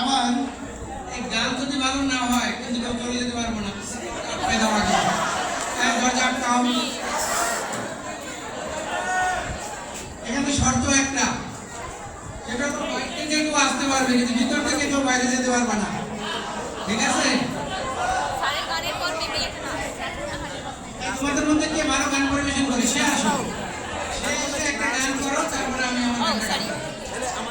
আমার এই গান যদি ভালো না হয়, কিন্তু কেউ চলে যেতে পারব না। আটকে দরজা আটকাও। এখানে শর্ত একটা, সেটা তো বাইরে থেকে কেউ আসতে পারবে, কিন্তু ভিতর থেকে কেউ বাইরে যেতে পারবে না। ঠিক আছে?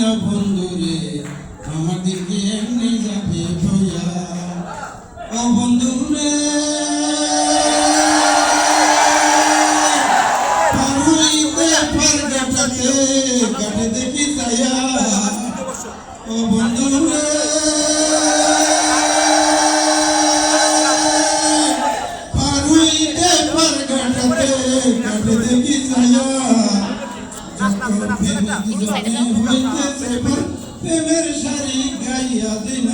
দিন বন্ধুরে আমার দিকে এমনি যাবে ভয়া ও বন্ধুরে বন্ধুরে প্রেমের শাড়ি গাইয়া দিন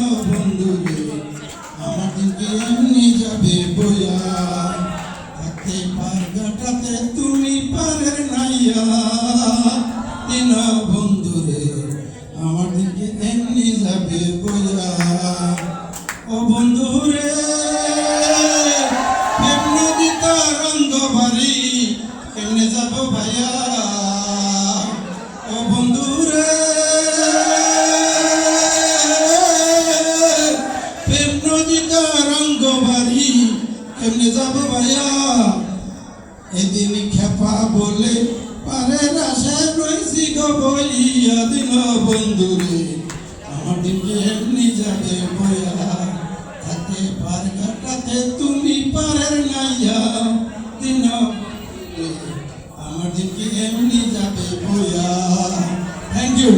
দিকে এমনি যাবে বইয়া থাকতে পার কাটাতে তুমি পারের নাইয়া দিন বন্ধুরে আমার দিকে এমনি যাবে বইয়া। যাব ভাইয়া। এদিন খেপা বলে, পারে রাশে রইছি গো বইয়া দিন বন্ধুরে, আমার দিকে এমনি যাবে বইয়া হাতে পার কাটাতে তুমি পারের নাইয়া, দিন আমার দিকে এমনি যাবে বইয়া থ্যাংক ইউ